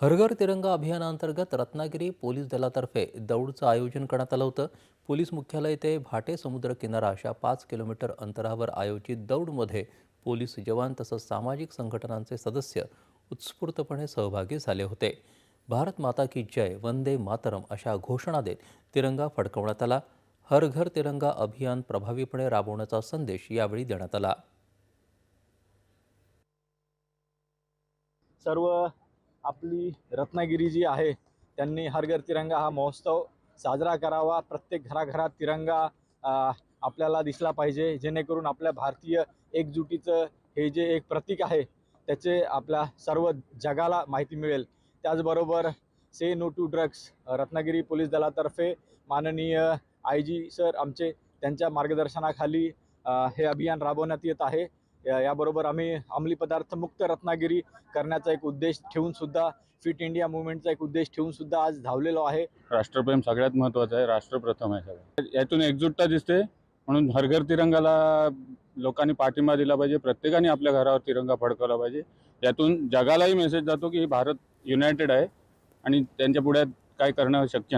हरघर तिरंगा अभियानांतर्गत रत्नागिरी पोलीस दलातर्फे दौडचं आयोजन करण्यात आलं होतं. पोलीस मुख्यालय ते भाटे समुद्र किनारा अशा पाच किलोमीटर अंतरावर आयोजित दौडमध्ये पोलीस जवान तसंच सामाजिक संघटनांचे सदस्य उत्स्फूर्तपणे सहभागी झाले होते. भारत माता की जय वंदे मातरम अशा घोषणा देत तिरंगा फडकवण्यात आला. हर घर तिरंगा अभियान प्रभावीपणे राबवण्याचा संदेश यावेळी देण्यात आला. सर्व आपली रत्नागिरी जी आहे त्यांनी हर घर तिरंगा हा महोत्सव साजरा करावा. प्रत्येक घराघरात तिरंगा आपल्याला दिसला पाहिजे. जेणेकरून आपल्या भारतीय एकजुटीचं हे जे एक प्रतीक आहे त्याचे आपल्या सर्व जगाला माहिती मिळेल. त्याचबरोबर say no to drugs Ratnagiri police दलातर्फे माननीय आय जी सर आमचे त्यांच्या मार्गदर्शनाखाली हे अभियान राबवण्यात येत आहे. याबरोबर आम्ही अंमली पदार्थ मुक्त रत्नागिरी करण्याचा एक उद्देश ठेवून सुद्धा फिट इंडिया मुवमेंटचा एक उद्देश ठेवून सुद्धा आज धावलेलो आहे. राष्ट्रप्रेम सगळ्यात महत्त्वाचं आहे राष्ट्रप्रथम आहे सगळं. यातून एकजुटता दिसते म्हणून हरघर तिरंगाला लोकांनी पाठिंबा दिला पाहिजे प्रत्येकाने आपल्या घरावर तिरंगा फडकवला पाहिजे. यातून जगालाही मेसेज जातो की भारत युनायटेड आहे आणि त्यांच्या पुढे काय करणं शक्य नाही.